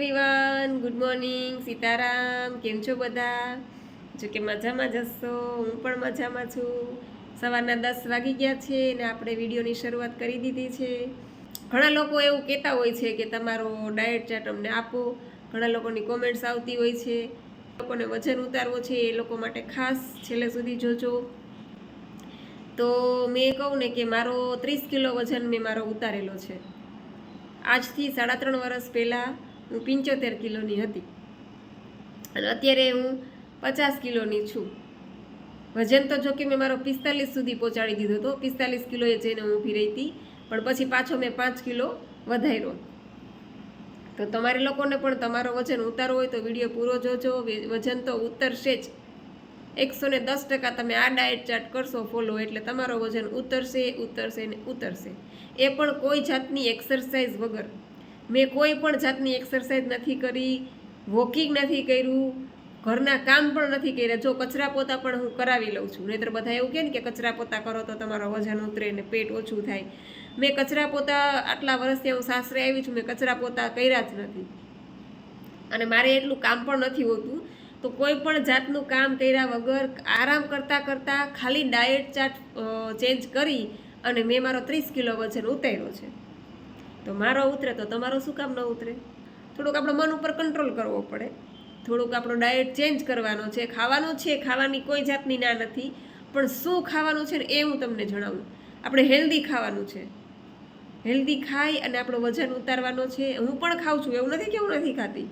Everyone good morning Sitaram કેમ છો બધા? જો કે મજામાં જશો હું પણ મજામાં છું. સવારના દસ વાગી ગયા છે અને આપણે વિડીયોની શરૂઆત કરી દીધી છે. ઘણા લોકો એવું કહેતા હોય છે કે તમારો ડાયટ ચાર્ટ અમને આપો. ઘણા લોકોની કોમેન્ટ્સ આવતી હોય છે. લોકોને વજન ઉતારવો છે, એ લોકો માટે ખાસ છેલ્લે સુધી જોજો. તો મેં કહું ને કે મારો ત્રીસ કિલો વજન મેં મારો ઉતારેલો છે. આજથી સાડા ત્રણ વર્ષ પહેલાં હું પંચોતેર કિલોની હતી. અને અત્યારે હું પચાસ કિલોની છું. વજન તો જો કે મેં મારો પિસ્તાલીસ સુધી પહોંચાડી દીધો હતો. પિસ્તાલીસ કિલોએ જઈને હું ઊભી રહી હતી. પણ પછી પાછો મેં પાંચ કિલો વધાર્યો. તો તમારે લોકોને પણ તમારો વજન ઉતારવો હોય તો વીડિયો પૂરો જોજો. વજન તો ઉતરશે જ. એકસો ને દસ ટકા તમે આ ડાયટ ચાર્ટ કરશો, ફોલો, એટલે તમારો વજન ઉતરશે ઉતરશે ને ઉતરશે. એ પણ કોઈ જાતની એક્સરસાઇઝ વગર. મેં કોઈ પણ જાતની એક્સરસાઇઝ નથી કરી વોકિંગ નથી કર્યું, ઘરના કામ પણ નથી કર્યા. જો કચરા પોતા પણ હું કરાવી લઉં છું. નહીતર બધા એવું કહે ને કે કચરા પોતા કરો તો તમારો વજન ઉતરે ને પેટ ઓછું થાય. મેં કચરા પોતા આટલા વર્ષથી હું સાસરે આવી છું, મેં કચરા પોતા કર્યા જ નથી. અને મારે એટલું કામ પણ નથી હોતું. તો કોઈ પણ જાતનું કામ કર્યા વગર આરામ કરતાં કરતાં ખાલી ડાયટ ચાર્ટ ચેન્જ કરી અને મેં મારો ત્રીસ કિલો વજન ઉતાર્યો છે. તો મારો ઉતરે તો તમારો શું કામ ન ઉતરે? થોડુંક આપણો મન ઉપર કંટ્રોલ કરવો પડે. થોડુંક આપણો ડાયટ ચેન્જ કરવાનો છે, ખાવાનું છે, ખાવાની કોઈ જાતની ના નથી, પણ શું ખાવાનું છે ને એ હું તમને જણાવું. આપણે હેલ્ધી ખાવાનું છે. હેલ્ધી ખાઈ અને આપણો વજન ઉતારવાનો છે. હું પણ ખાઉં છું, એવું નથી કે હું નથી ખાતી.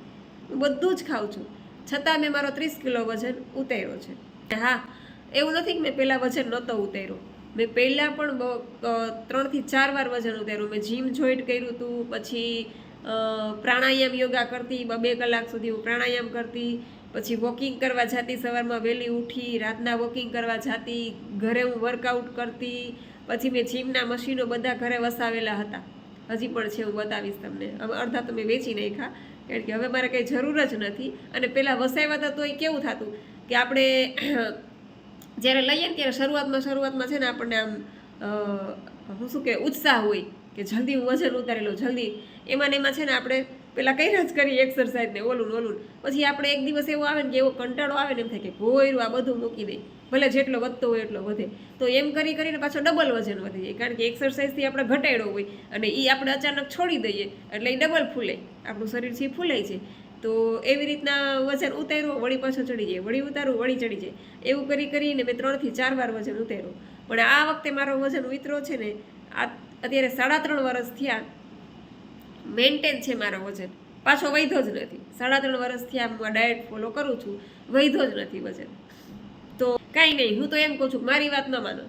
હું બધું જ ખાઉં છું. છતાં મેં મારો ત્રીસ કિલો વજન ઉતાર્યો છે. હા, એવું નથી કે મેં પહેલાં વજન નહોતો ઉતાર્યો. મેં પહેલાં પણ ત્રણથી ચાર વાર વજન ઉતાર્યું. મેં જીમ જોઈન્ટ કર્યું હતું પછી પ્રાણાયામ યોગા કરતી, બે કલાક સુધી હું પ્રાણાયામ કરતી, પછી વોકિંગ કરવા જતી, સવારમાં વહેલી ઉઠી, રાતના વોકિંગ કરવા જતી, ઘરે હું વર્કઆઉટ કરતી, પછી મેં જીમના મશીનો બધા ઘરે વસાવેલા હતા. હજી પણ છે, હું બતાવીશ તમને. હવે અડધા તો મેં વેચી નાખ્યા, કારણ કે હવે મારે કંઈ જરૂર જ નથી. અને પહેલાં વસાવ્યા હતા તો એ કેવું થતું કે આપણે જ્યારે લઈએ ને ત્યારે શરૂઆતમાં શરૂઆતમાં છે ને આપણને આમ હું શું કે, ઉત્સાહ હોય કે જલ્દી હું વજન ઉતારેલું જલ્દી. એમાં ને એમાં છે ને આપણે પેલા કર્યા જ કરીએ એક્સરસાઇઝ ને ઓલું ઓલું પછી આપણે એક દિવસ એવો આવે ને કે એવો કંટાળો આવે ને એમ થાય કે ગોયરું આ બધું મૂકી દે. ભલે જેટલો વધતો હોય એટલો વધે. તો એમ કરી કરીને પાછો ડબલ વજન વધી જાય. કારણ કે એક્સરસાઇઝથી આપણે ઘટાડ્યો હોય અને એ આપણે અચાનક છોડી દઈએ. એટલે એ ડબલ ફૂલે. આપણું શરીર છે ફૂલાય છે. તો એવી રીતના વજન ઉતાર્યું, વળી પાછો ચડી જાય. વળી ઉતારવું વળી ચડી જાય. એવું કરી કરીને મેં ત્રણથી ચાર વાર વજન ઉતાર્યું. પણ આ વખતે મારો વજન ઉતરો છે ને, આ અત્યારે સાડા ત્રણ વર્ષ થયા મેન્ટેન છે મારો વજન. પાછો વૈધો જ નથી. સાડા ત્રણ વર્ષ થયા, હું ડાયટ ફોલો કરું છું વૈધો જ નથી વજન. તો કાંઈ નહીં, હું તો એમ કહું છું, મારી વાત ન માનો.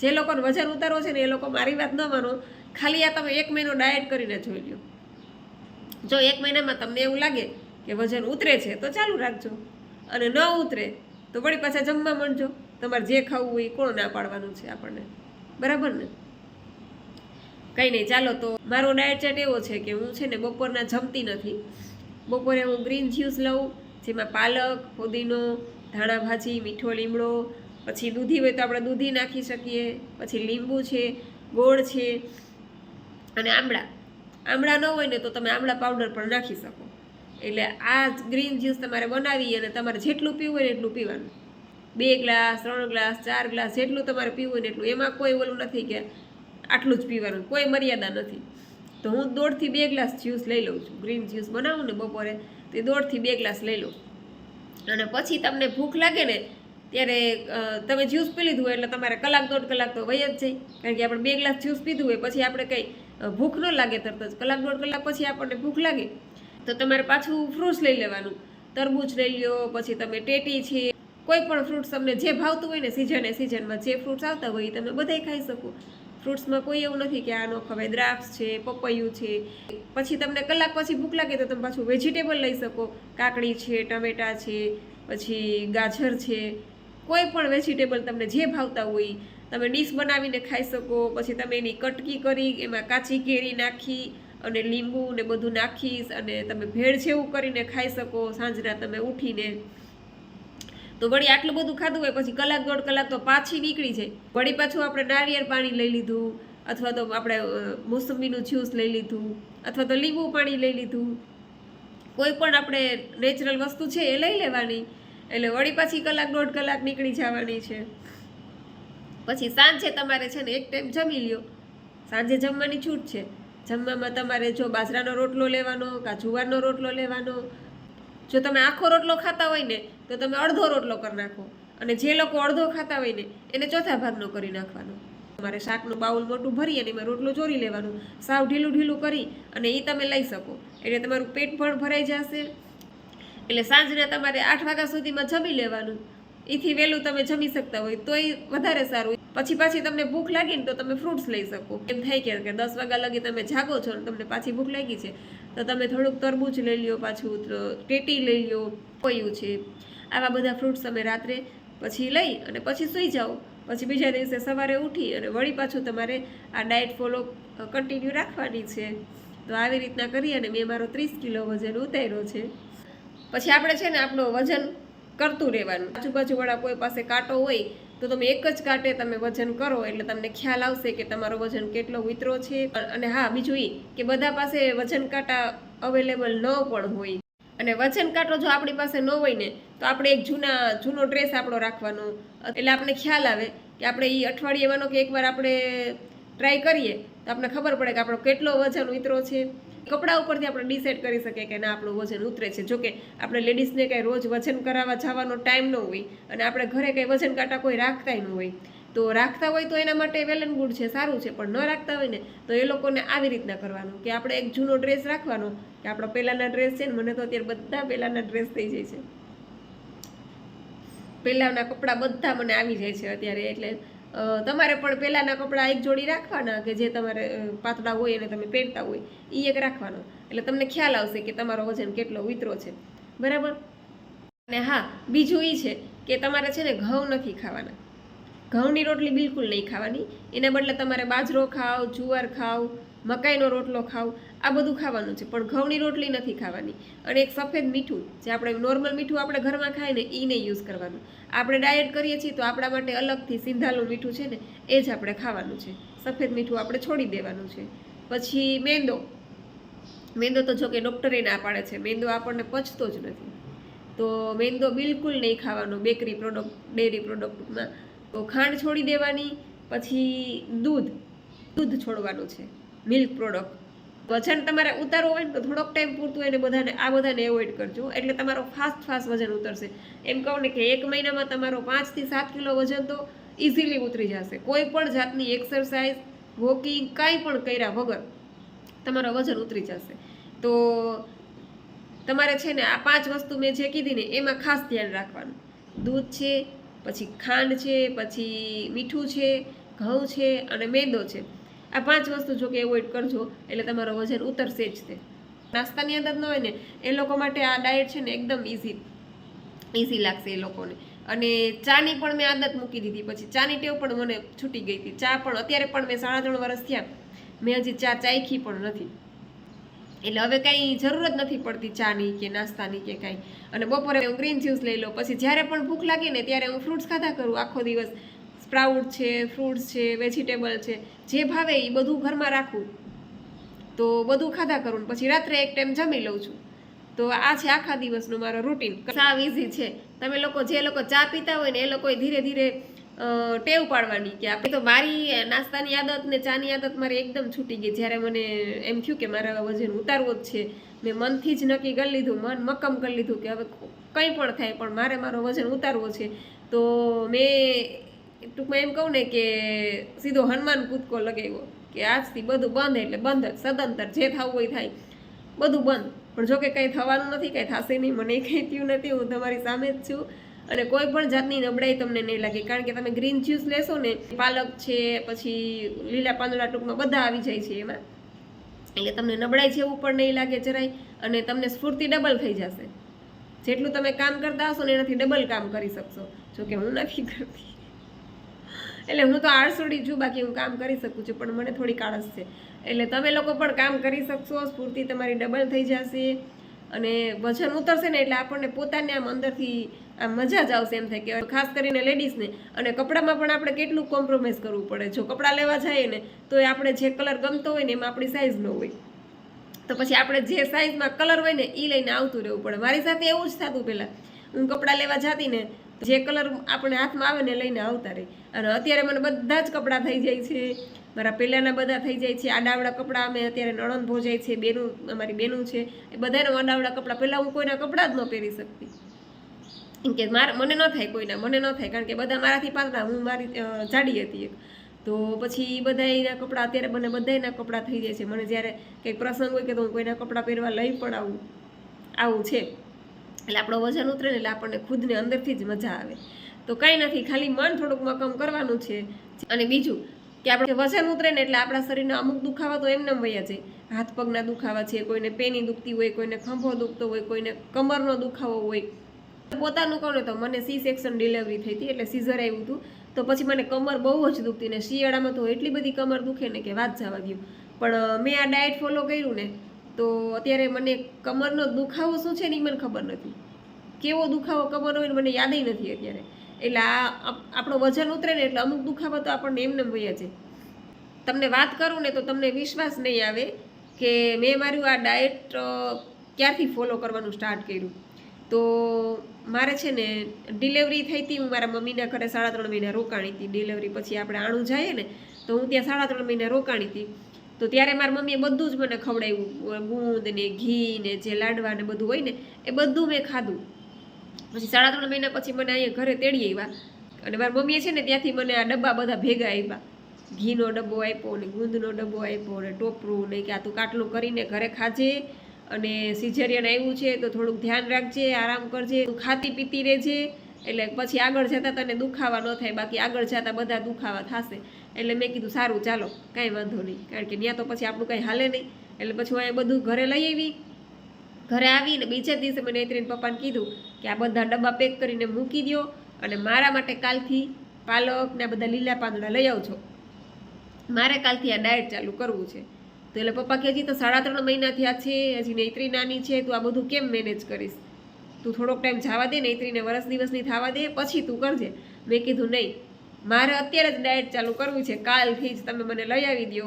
જે લોકોને વજન ઉતારવો છે ને, એ લોકો મારી વાત ન માનો. ખાલી આ તમે એક મહિનો ડાયટ કરીને જોઈ લ્યો. જો એક મહિનામાં તમને એવું લાગે કે વજન ઉતરે છે, તો ચાલુ રાખજો. અને ન ઉતરે, તો વળી પાછા જમવા માંડજો. તમારે જે ખાવું હોય એ કોણ ના પાડવાનું છે આપણને? બરાબર ને? કંઈ નહીં, ચાલો તો મારો ડાયટ ચાર્ટ એવો છે કે હું છે ને બપોરના જમતી નથી. બપોરે હું ગ્રીન જ્યુસ લઉં, જેમાં પાલક, પુદીનો, ધાણા ભાજી, મીઠો લીમડો, પછી દૂધી હોય તો આપણે દૂધી નાખી શકીએ, પછી લીંબુ છે, ગોળ છે, અને આમળા. આમળા ન હોય ને તો તમે આમળા પાવડર પણ નાખી શકો. એટલે આ ગ્રીન જ્યુસ તમારે બનાવી અને તમારે જેટલું પીવું હોય ને એટલું પીવાનું. બે ગ્લાસ, ત્રણ ગ્લાસ, ચાર ગ્લાસ જેટલું તમારે પીવું હોય ને એટલું. એમાં કોઈ ઓલું નથી કે આટલું જ પીવાનું. કોઈ મર્યાદા નથી. તો હું દોઢથી બે ગ્લાસ જ્યુસ લઈ લઉં છું. ગ્રીન જ્યુસ બનાવું ને બપોરે, તે દોઢથી બે ગ્લાસ લઈ લઉં. અને પછી તમને ભૂખ લાગે ને ત્યારે તમે જ્યુસ પી લીધું હોય એટલે તમારે કલાક દોઢ કલાક તો વહી જ જાય. કારણ કે આપણે બે ગ્લાસ જ્યુસ પીધું હોય, પછી આપણે કંઈ ભૂખ ન લાગે તરત જ. કલાક દોઢ કલાક પછી આપણને ભૂખ લાગે, તો તમારે પાછું ફ્રૂટ્સ લઈ લેવાનું. તરબૂચ લઈ લ્યો, પછી તમે ટેટી છે, કોઈ પણ ફ્રૂટ્સ તમને જે ભાવતું હોય ને સિઝને સિઝનમાં જે ફ્રૂટ્સ આવતા હોય તમે બધાય ખાઈ શકો. ફ્રૂટ્સમાં કોઈ એવું નથી કે આ ન ખવાય દ્રાક્ષ છે, પપૈયું છે. પછી તમને કલાક પછી ભૂખ લાગે તો તમે પાછું વેજીટેબલ લઈ શકો. કાકડી છે, ટમેટા છે, પછી ગાજર છે. કોઈ પણ વેજીટેબલ તમને જે ભાવતા હોય તમે ડીશ બનાવીને ખાઈ શકો, પછી તમે એની કટકી કરી, એમાં કાચી કેરી નાખી અને લીંબુ ને બધું નાખી અને તમે ભેળ જેવું કરીને ખાઈ શકો, સાંજના તમે ઉઠીને. તો વળી આટલું બધું ખાધું હોય, પછી કલાક દોઢ કલાક તો પાછી નીકળી જાય. વળી પાછું આપણે નારિયેળ પાણી લઈ લીધું, અથવા તો આપણે મોસંબીનું જ્યુસ લઈ લીધું, અથવા તો લીંબુ પાણી લઈ લીધું. કોઈ પણ આપણે નેચરલ વસ્તુ છે એ લઈ લેવાની, એટલે વળી પાછી કલાક દોઢ કલાક નીકળી જવાની છે. પછી સાંજે તમારે છે ને એક ટાઈમ જમી લ્યો. સાંજે જમવાની છૂટ છે. જમવામાં તમારે જો બાજરાનો રોટલો લેવાનો કાં જુવારનો રોટલો લેવાનો. જો તમે આખો રોટલો ખાતા હોય ને, તો તમે અડધો રોટલો કરી નાખો. અને જે લોકો અડધો ખાતા હોય ને, એને ચોથા ભાગનો કરી નાખવાનો. તમારે શાકનું બાઉલ મોટું ભરી અને એમાં રોટલો ચોરી લેવાનો. સાવ ઢીલું ઢીલું કરી અને એ તમે લઈ શકો. એટલે તમારું પેટ પણ ભરાઈ જશે. એટલે સાંજના તમારે આઠ વાગ્યા સુધીમાં જમી લેવાનું. એથી વહેલું તમે જમી શકતા હોય, તોય વધારે સારું. પછી પાછી તમને ભૂખ લાગી ને તો તમે ફ્રૂટ્સ લઈ શકો. એમ થાય કે દસ વાગ્યા લગી તમે જાગો છો ને તમને પાછી ભૂખ લાગી છે, તો તમે થોડુંક તરબૂચ લઈ લ્યો, પાછું ટેટી લઈ લ્યો, કોયું છે. આવા બધા ફ્રૂટ્સ તમે રાત્રે પછી લઈ અને પછી સૂઈ જાઓ. પછી બીજા દિવસે સવારે ઉઠી અને વળી પાછું તમારે આ ડાયટ ફોલો કન્ટિન્યુ રાખવાની છે. તો આવી રીતના કરી અને મેં મારો ત્રીસ કિલો વજન ઉતાર્યો છે. પછી આપણે છે ને આપણો વજન કરતું રહેવાનું. આજુબાજુવાળા કોઈ પાસે કાંટો હોય તો તમે એક જ કાંટે તમે વજન કરો એટલે તમને ખ્યાલ આવશે કે તમારો વજન કેટલો ઉતરો છે. અને હા, બીજું એ કે બધા પાસે વજન કાંટા અવેલેબલ ન પણ હોય. અને વજન કાંટો જો આપણી પાસે ન હોય ને, તો આપણે એક જૂના, જૂનો ડ્રેસ આપણો રાખવાનો. એટલે આપણને ખ્યાલ આવે કે આપણે એ અઠવાડિયે માનો કે એકવાર આપણે ટ્રાય કરીએ, તો આપણને ખબર પડે કે આપણો કેટલો વજન ઉતરો છે. કપડા ઉપરથી આપણે ડિસાઈડ કરી શકીએ કે ના, આપણું વજન ઉતરે છે. જોકે આપણે લેડીઝને કાંઈ રોજ વજન કરાવવા જવાનો ટાઈમ ન હોય અને આપણે ઘરે કંઈ વજન કાંટા કોઈ રાખતા ન હોય. તો રાખતા હોય તો એના માટે વેલ એન્ડ ગુડ છે, સારું છે. પણ ન રાખતા હોય ને, તો એ લોકોને આવી રીતના કરવાનું. કે આપણે એક જૂનો ડ્રેસ રાખવાનો, કે આપણો પહેલાંના ડ્રેસ છે ને, મને તો અત્યારે બધા પહેલાંના ડ્રેસ થઈ જાય છે. પહેલાંના કપડાં બધા મને આવી જાય છે અત્યારે. એટલે તમારે પણ પહેલાંના કપડાં એક જોડી રાખવાના કે જે તમારે પાતળા હોય અને તમે પહેરતા હોય એ એક રાખવાનો. એટલે તમને ખ્યાલ આવશે કે તમારો વજન કેટલો ઉતરો છે. બરાબર? અને હા, બીજું એ છે કે તમારે છે ને ઘઉં નથી ખાવાના. ઘઉંની રોટલી બિલકુલ નહીં ખાવાની. એના બદલે તમારે બાજરો ખાઓ જુવાર ખાઓ મકાઈનો રોટલો ખાઓ આ બધું ખાવાનું છે, પણ ઘઉંની રોટલી નથી ખાવાની. અને એક સફેદ મીઠું, જે આપણે નોર્મલ મીઠું આપણે ઘરમાં ખાય ને નહીં યુઝ કરવાનું. આપણે ડાયટ કરીએ છીએ તો આપણા માટે અલગથી સિંધાલું મીઠું છે ને, એ જ આપણે ખાવાનું છે. સફેદ મીઠું આપણે છોડી દેવાનું છે. પછી મેંદો. મેંદો તો જો કે ડૉક્ટરે ના પાડે છે. મેંદો આપણને પચતો જ નથી. તો મેંદો બિલકુલ નહીં ખાવાનો બેકરી પ્રોડક્ટ, ડેરી પ્રોડક્ટમાં. તો ખાંડ છોડી દેવાની, પછી દૂધ. દૂધ છોડવાનું છે. Milk product. વજન તમારે ઉતારવું હોય ને તો થોડોક ટાઈમ પૂરતું એને બધાને, આ બધાને એવોઇડ કરજો એટલે તમારો ફાસ્ટ ફાસ્ટ વજન ઉતરશે. એમ કહું ને કે એક મહિનામાં તમારો પાંચથી સાત કિલો વજન તો ઇઝીલી ઉતરી જશે. કોઈ પણ જાતની એક્સરસાઇઝ વોકિંગ કાંઈ પણ કર્યા વગર તમારો વજન ઉતરી જશે. તો તમારે છે ને આ પાંચ વસ્તુ મેં જે કીધી ને એમાં ખાસ ધ્યાન રાખવાનું. દૂધ છે, પછી ખાંડ છે, પછી મીઠું છે, ઘઉં છે અને મેંદો છે. આ પાંચ વસ્તુ જો કે એવોઇડ કરજો, એટલે તમારો વજન ઉતરશે જ તે. નાસ્તાની આદત ન હોય ને, એ લોકો માટે આ ડાયટ છે ને એકદમ ઇઝી ઇઝી લાગશે એ લોકોને. અને ચાની પણ મેં આદત મૂકી દીધી. પછી ચાની ટેવ પણ મને છૂટી ગઈ હતી. ચા પણ અત્યારે પણ મેં સાડા ત્રણ વર્ષ થયા. મેં હજી ચા ચાખી પણ નથી. એટલે હવે કાંઈ જરૂર જ નથી પડતી ચાની કે નાસ્તાની કે કાંઈ. અને બપોરે હું ગ્રીન જ્યુસ લઈ લઉં. પછી જ્યારે પણ ભૂખ લાગે ને, ત્યારે હું ફ્રૂટ્સ ખાધા કરું આખો દિવસ. સ્પ્રાઉટ છે, ફ્રૂટ્સ છે, વેજીટેબલ છે, જે ભાવે એ બધું ઘરમાં રાખું. તો બધું ખાધા કરું પછી રાત્રે એક ટાઈમ જમી લઉં છું. તો આ છે આખા દિવસનો મારો રૂટીન. સાવ ઇઝી છે. તમે લોકો જે લોકો ચા પીતા હોય ને એ લોકોએ ધીરે ધીરે ટેવ પાડવાની કે આપણે તો મારી નાસ્તાની આદત ને ચાની આદત મારી એકદમ છૂટી ગઈ. જ્યારે મને એમ થયું કે મારે વજન ઉતારવું જ છે, મેં મનથી જ નક્કી કરી લીધું, મન મક્કમ કરી લીધું કે હવે કંઈ પણ થાય, પણ મારે મારો વજન ઉતારવો છે. તો મેં ટૂંકમાં એમ કહું ને કે સીધો હનુમાન કૂદકો લગાવ્યો કે આજથી બધું બંધ એટલે બંધ જ, સદંતર જે થવું હોય થાય. બધું બંધ. પણ જો કે કંઈ થવાનું નથી, કંઈ થશે નહીં, મને કંઈ થયું નથી, હું તમારી સામે જ છું. અને કોઈ પણ જાતની નબળાઈ તમને નહીં લાગે, કારણ કે તમે ગ્રીન જ્યુસ લેશો ને, પાલક છે, પછી લીલા પાંદડા ટૂંકમાં બધા આવી જાય છે એમાં. એટલે તમને નબળાઈ જેવું પણ નહીં લાગે જરાય, અને તમને સ્ફૂર્તિ ડબલ થઈ જશે. જેટલું તમે કામ કરતા હશો ને એનાથી ડબલ કામ કરી શકશો. જો કે હું નથી કરતી. એટલે હું તો આળસુડી છું, બાકી હું કામ કરી શકું છું, પણ મને થોડી આળસ છે. એટલે તમે લોકો પણ કામ કરી શકશો, સ્ફૂર્તિ તમારી ડબલ થઈ જશે. અને વજન ઉતરશે ને એટલે આપણને પોતાને આમ અંદરથી આમ મજા જ આવશે એમ થાય કે ખાસ કરીને લેડીઝને અને કપડામાં પણ આપણે કેટલું કોમ્પ્રોમાઇઝ કરવું પડે. જો કપડાં લેવા જઈએ ને, તો એ આપણે જે કલર ગમતો હોય ને, એમાં આપણી સાઇઝ ન હોય. તો પછી આપણે જે સાઈઝમાં કલર હોય ને એ લઈને આવતું રહેવું પડે. મારી સાથે એવું જ થતું પહેલાં. હું કપડાં લેવા જતી ને જે કલર આપણે હાથમાં આવે ને લઈને આવતા રહી. અને અત્યારે મને બધા જ કપડાં થઈ જાય છે. મારા પહેલાંના બધા થઈ જાય છે. આડાવડા કપડાં અમે અત્યારે નણંદ ભોજાય છે, બેનું, અમારી બેનું છે. એ બધાને આડાવડા કપડાં. પહેલાં હું કોઈના કપડાં જ ન પહેરી શકતી. એમ કે મારા, મને ન થાય કોઈના, મને ન થાય. કારણ કે બધા મારાથી પાતળા. હું મારી જાડી હતી એક. તો પછી બધાયના કપડાં, અત્યારે મને બધાયના કપડાં થઈ જાય છે. મને જ્યારે કંઈક પ્રસંગ હોય કે તો હું કોઈના કપડાં પહેરવા લઈ પણ આવું આવું છે. એટલે આપણો વજન ઉતરે એટલે આપણને ખુદને અંદરથી જ મજા આવે. તો કાંઈ નથી, ખાલી મન થોડુંક મકમ કરવાનું છે. અને બીજું, કે આપણે વજન ઉતરે ને એટલે આપણા શરીરના અમુક દુખાવા તો એમને વયા છે હાથ પગના દુખાવા છે, કોઈને પેની દુખતી હોય, કોઈને ખંભો દુખતો હોય, કોઈને કમરનો દુખાવો હોય. પોતાનું કહું ને તો મને સી સેક્શન ડિલિવરી થઈ હતી, એટલે સીઝર આવ્યું હતું. તો પછી મને કમર બહુ જ દુખતી ને શિયાળામાં તો એટલી બધી કમર દુખે ને કે વાત જવા ગયું પણ મેં આ ડાયટ ફોલો કર્યું ને તો અત્યારે મને કમરનો દુખાવો શું છે ને એ મને ખબર નથી. કેવો દુખાવો કમર હોય મને યાદ નથી અત્યારે. એટલે આ આપ- આપણો વજન ઉતરે ને એટલે અમુક દુખાવા તો આપણને એમને એમ વયા છે. તમને વાત કરું ને તો તમને વિશ્વાસ નહીં આવે કે મેં મારું આ ડાયટ ક્યારથી ફોલો કરવાનું સ્ટાર્ટ કર્યું. તો મારે છે ને ડિલિવરી થઈ હતી, હું મારા મમ્મીના ઘરે સાડા ત્રણ મહિના રોકાણી હતી. ડિલિવરી પછી આપણે આણું જઈએ ને, તો હું ત્યાં સાડા ત્રણ મહિના રોકાણી હતી. તો ત્યારે મારી મમ્મીએ બધું જ મને ખવડાવ્યું. ગુંદ ને ઘી ને જે લાડવા ને બધું હોય ને, એ બધું મેં ખાધું. પછી સાડા ત્રણ મહિના પછી મને અહીંયા ઘરે તેડી આવ્યા. અને મારી મમ્મીએ છે ને ત્યાંથી મને આ ડબ્બા બધા ભેગા આવ્યા ઘીનો ડબ્બો આપ્યો ને ગુંદનો ડબ્બો આપ્યો ને ટોપરું ને કે આ તું કાટલું કરીને ઘરે ખાજે. અને સિઝેરિયન આવ્યું છે તો થોડુંક ધ્યાન રાખજે, આરામ કરજે. તું ખાતી પીતી રહેજે. એટલે પછી આગળ જતાં તને દુખાવા ન થાય, બાકી આગળ જતાં બધા દુખાવા થશે. એટલે મેં કીધું, સારું, ચાલો, કાંઈ વાંધો નહીં. કારણ કે ત્યાં તો પછી આપણું કાંઈ હાલે નહીં. એટલે પછી હું બધું ઘરે લઈ આવી. ઘરે આવીને બીજા દિવસે મને એત્રીને પપ્પાને કીધું કે આ બધા ડબ્બા પેક કરીને મૂકી દો અને મારા માટે કાલથી પાલક ને બધા લીલા પાંદડા લઈ આવજો. મારે કાલથી આ ડાયટ ચાલુ કરવું છે. તો એટલે પપ્પા કે હજી તો સાડા ત્રણ મહિના થયા છે, હજી નૈત્રી નાની છે, તું આ બધું કેમ મેનેજ કરીશ? તું થોડોક ટાઈમ જવા દે નૈત્રીને વરસ દિવસની થવા દે, પછી તું કરજે. મેં કીધું, નહીં મારે અત્યારે જ ડાયટ ચાલુ કરવું છે. કાલથી જ તમે મને લઈ આવી દો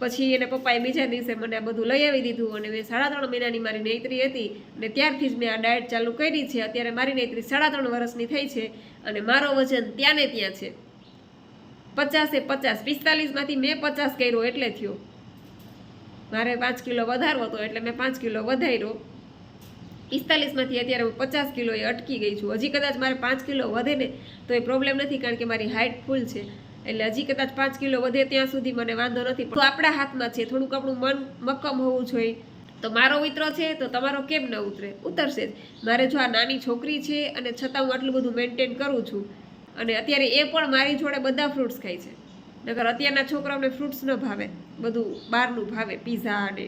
પછી એને પપ્પાએ બીજા દિવસે મને આ બધું લઈ આવી દીધું અને મેં સાડા ત્રણ મહિનાની મારી નૈત્રી હતી અને ત્યારથી જ મેં આ ડાયટ ચાલુ કરી છે. અત્યારે મારી નૈત્રી સાડા ત્રણ વર્ષની થઈ છે અને મારો વજન ત્યાં ને ત્યાં છે. પચાસે પચાસ, પિસ્તાલીસમાંથી મેં પચાસ કર્યો એટલે થયો. મારે પાંચ કિલો વધારવો હતો એટલે મેં પાંચ કિલો વધાર્યો. પિસ્તાલીસમાંથી અત્યારે હું પચાસ કિલોએ અટકી ગઈ છું. હજી કદાચ મારે પાંચ કિલો વધે ને તો એ પ્રોબ્લેમ નથી કારણ કે મારી હાઇટ ફૂલ છે. એટલે હજી કદાચ પાંચ કિલો વધે ત્યાં સુધી મને વાંધો નથી. તો આપણા હાથમાં છે. થોડુંક આપણું મન મક્કમ હોવું જોઈએ. તો મારો ઉતરો છે તો તમારો કેમ ન ઉતરે? ઉતરશે જ. મારે જો આ નાની છોકરી છે અને છતાં હું આટલું બધું મેન્ટેન કરું છું અને અત્યારે એ પણ મારી જોડે બધા ફ્રૂટ્સ ખાય છે. નગર અત્યારના છોકરાઓને ફ્રૂટ્સ ન ભાવે. બધું બહારનું ભાવે. પીઝા ને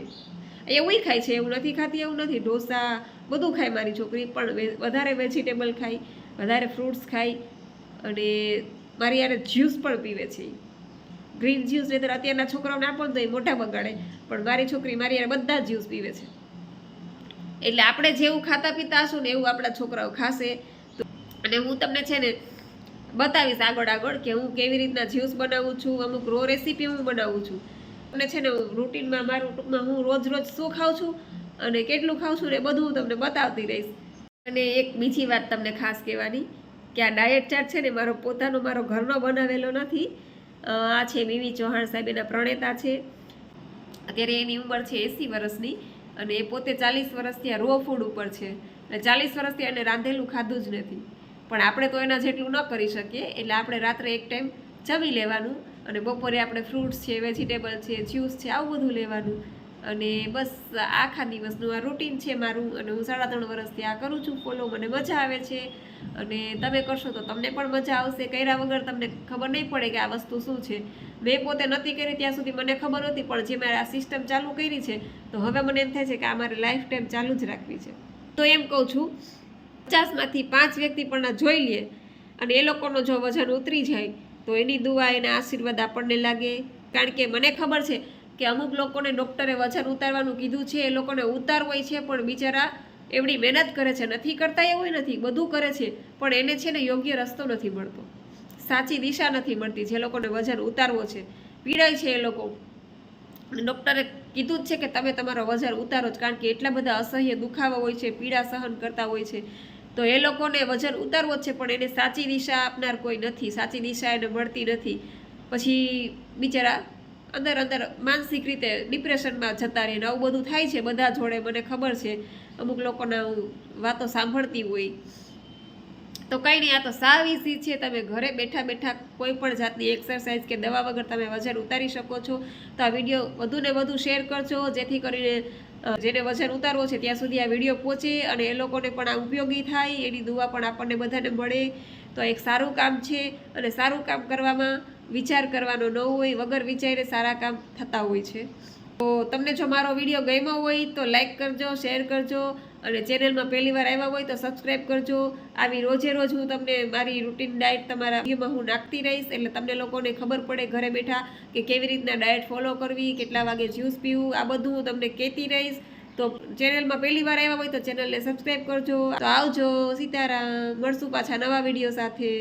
એવું ખાય છે, એવું નથી ખાતી, એવું નથી. ઢોસા, બધું ખાય મારી છોકરી, પણ વધારે વેજીટેબલ ખાય, વધારે ફ્રૂટ્સ ખાય, અને મારી યારે જ્યુસ પણ પીવે છે. ગ્રીન જ્યુસ નહીતર અત્યારના છોકરાઓને આપો તો એ મોટા બગાડે, પણ મારી છોકરી મારી યારે બધા જ્યુસ પીવે છે. એટલે આપણે જેવું ખાતા પીતા હશું ને એવું આપણા છોકરાઓ ખાશે. તો અને હું તમને છે ને બતાવીશ આગળ આગળ કે હું કેવી રીતના જ્યુસ બનાવું છું, અમુક રો રેસીપી હું બનાવું છું. અને છે ને રૂટીનમાં મારું ટૂંકમાં હું રોજ રોજ શું ખાઉં છું અને કેટલું ખાઉં છું ને બધું હું તમને બતાવતી રહીશ. અને એક બીજી વાત તમને ખાસ કહેવાની કે આ ડાયટ ચાર્ટ છે ને મારો પોતાનો મારો ઘરનો બનાવેલો નથી. આ છે વીવી ચૌહાણ સાહેબ એના પ્રણેતા છે. અત્યારે એની ઉંમર છે એંસી વર્ષની અને એ પોતે ચાલીસ વર્ષથી આ રો ફૂડ ઉપર છે. અને ચાલીસ વર્ષથી એને રાંધેલું ખાધું જ નથી. પણ આપણે તો એના જેટલું ન કરી શકીએ એટલે આપણે રાત્રે એક ટાઈમ જમી લેવાનું અને બપોરે આપણે ફ્રૂટ્સ છે વેજીટેબલ છે જ્યુસ છે, આવું બધું લેવાનું. અને બસ આખા દિવસનું આ રૂટીન છે મારું. અને હું સાડા ત્રણ વર્ષથી આ કરું છું ફોલો મને મજા આવે છે. અને તમે કરશો તો તમને પણ મજા આવશે. કર્યા વગર તમને ખબર નહીં પડે કે આ વસ્તુ શું છે. મેં પોતે નથી કરી ત્યાં સુધી મને ખબર નહોતી પણ જે મારે આ સિસ્ટમ ચાલુ કરી છે, તો હવે મને એમ થાય છે કે આ મારે લાઈફ ટાઈમ ચાલુ જ રાખવી છે. તો એમ કહું છું, પચાસમાંથી પાંચ વ્યક્તિ પણ જોઈ લે. અને એ લોકોનો જો વજન ઉતરી જાય તો એની દુઆ, એના આશીર્વાદ આપણને લાગે. કારણ કે મને ખબર છે કે અમુક લોકોને ડૉક્ટરે વજન ઉતારવાનું કીધું છે, એ લોકોને ઉતારવું છે, પણ બિચારા એવડી મહેનત કરે છે. નથી કરતા એવું નથી, બધું કરે છે, પણ એને છે ને યોગ્ય રસ્તો નથી મળતો. સાચી દિશા નથી મળતી જે લોકોને વજન ઉતારવો છે. પીડાય છે એ લોકો. ડૉક્ટરે કીધું જ છે કે તમે તમારો વજન ઉતારો જ, કારણ કે એટલા બધા અસહ્ય દુખાવા હોય છે, પીડા સહન કરતા હોય છે. તો એ લોકોને વજન ઉતારવો જ છે, પણ એને સાચી દિશા આપનાર કોઈ નથી, સાચી દિશા એને મળતી નથી. પછી બિચારા અંદર અંદર માનસિક રીતે ડિપ્રેશનમાં જતા રહે આવું બધું થાય છે બધા જોડે, મને ખબર છે. અમુક લોકોના વાતો સાંભળતી હોય. તો કંઈ નહીં, આ તો સાવ ઇઝી છે, તમે ઘરે બેઠા બેઠા કોઈ પણ જાતની એક્સરસાઇઝ કે દવા વગર તમે વજન ઉતારી શકો છો. તો આ વીડિયો વધુને વધુ શેર કરજો, જેથી કરીને જેને વજન ઉતારવો છે ત્યાં સુધી આ વીડિયો પહોંચે અને એ લોકોને પણ આ ઉપયોગી થાય. એની દુવા પણ આપણને બધાને મળે. તો એક સારું કામ છે અને સારું કામ કરવામાં વિચાર કરવાનો ન હોય વગર વિચારે સારા કામ થતા હોય છે. તો તમને જો મારો વીડિયો ગમ્યો હોય તો લાઈક કરજો, શેર કરજો અને ચેનલમાં પહેલી વાર આવ્યા હોય તો સબસ્ક્રાઈબ કરજો. આવી રોજે રોજ હું તમને મારી રૂટીન ડાયટ તમારા વિડીયોમાં હું નાખતી રહીશ. એટલે તમને લોકોને ખબર પડે ઘરે બેઠા કે કેવી રીતના ડાયટ ફોલો કરવી, કેટલા વાગે જ્યુસ પીવું, આ બધું હું તમને કહેતી રહીશ. તો ચેનલમાં પહેલી વાર આવ્યા હોય તો ચેનલને સબસ્ક્રાઈબ કરજો. તો આવજો, સીતારામ. મળશું પાછા નવા વીડિયો સાથે.